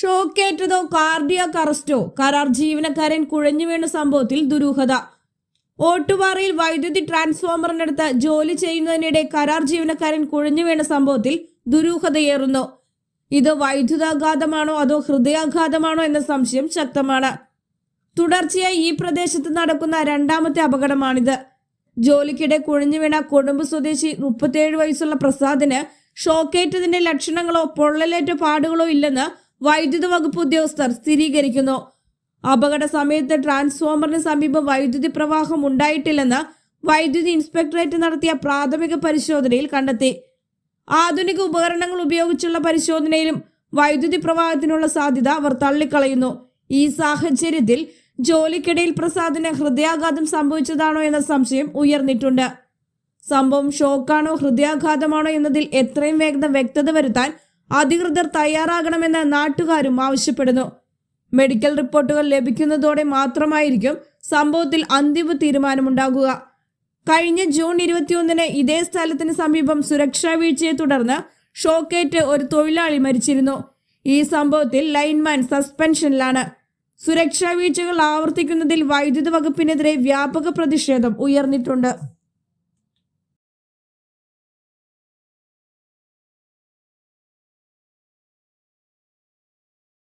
ഷോക്കേറ്റതോ cardiac അറസ്റ്റോ കരാർ ജീവനക്കാരൻ കുഴഞ്ഞു വീണ സംഭവത്തിൽ ദുരൂഹത. ഓട്ടുപാറയിൽ വൈദ്യുതി ട്രാൻസ്ഫോമറിനടുത്ത് ജോലി ചെയ്യുന്നതിനിടെ കരാർ ജീവനക്കാരൻ കുഴഞ്ഞു വീണ സംഭവത്തിൽ ദുരൂഹതയേറുന്നു. ഇത് വൈദ്യുതാഘാതമാണോ അതോ ഹൃദയാഘാതമാണോ എന്ന സംശയം ശക്തമാണ്. തുടർച്ചയായി ഈ പ്രദേശത്ത് നടക്കുന്ന രണ്ടാമത്തെ അപകടമാണിത്. ജോലിക്കിടെ കുഴഞ്ഞു വീണ കൊടുമ്പ് സ്വദേശി മുപ്പത്തിയേഴ് വയസ്സുള്ള പ്രസാദിന് ഷോക്കേറ്റതിന്റെ ലക്ഷണങ്ങളോ പൊള്ളലേറ്റ പാടുകളോ ഇല്ലെന്ന് വൈദ്യുത വകുപ്പ് ഉദ്യോഗസ്ഥർ സ്ഥിരീകരിക്കുന്നു. അപകട സമയത്ത് ട്രാൻസ്ഫോമറിന് സമീപം വൈദ്യുതി പ്രവാഹം ഉണ്ടായിട്ടില്ലെന്ന് വൈദ്യുതി ഇൻസ്പെക്ടറേറ്റ് നടത്തിയ പ്രാഥമിക പരിശോധനയിൽ കണ്ടെത്തി. ആധുനിക ഉപകരണങ്ങൾ ഉപയോഗിച്ചുള്ള പരിശോധനയിലും വൈദ്യുതി പ്രവാഹത്തിനുള്ള സാധ്യത അവർ തള്ളിക്കളയുന്നു. ഈ സാഹചര്യത്തിൽ ജോലിക്കിടയിൽ പ്രസാദിന് ഹൃദയാഘാതം സംഭവിച്ചതാണോ എന്ന സംശയം ഉയർന്നിട്ടുണ്ട്. സംഭവം ഷോക്കാണോ ഹൃദയാഘാതമാണോ എന്നതിൽ എത്രയും വേഗം വ്യക്തത വരുത്താൻ അധികൃതർ തയ്യാറാകണമെന്ന് നാട്ടുകാരും ആവശ്യപ്പെടുന്നു. മെഡിക്കൽ റിപ്പോർട്ടുകൾ ലഭിക്കുന്നതോടെ മാത്രമായിരിക്കും സംഭവത്തിൽ അന്തിമ തീരുമാനമുണ്ടാകുക. കഴിഞ്ഞ ജൂൺ ഇരുപത്തിയൊന്നിന് ഇതേ സ്ഥലത്തിന് സമീപം സുരക്ഷാ വീഴ്ചയെ തുടർന്ന് ഷോക്കേറ്റ് ഒരു തൊഴിലാളി മരിച്ചിരുന്നു. ഈ സംഭവത്തിൽ ലൈൻമാൻ സസ്പെൻഷനിലാണ്. സുരക്ഷാ വീഴ്ചകൾ ആവർത്തിക്കുന്നതിൽ വൈദ്യുതി വകുപ്പിനെതിരെ വ്യാപക പ്രതിഷേധം ഉയർന്നിട്ടുണ്ട്.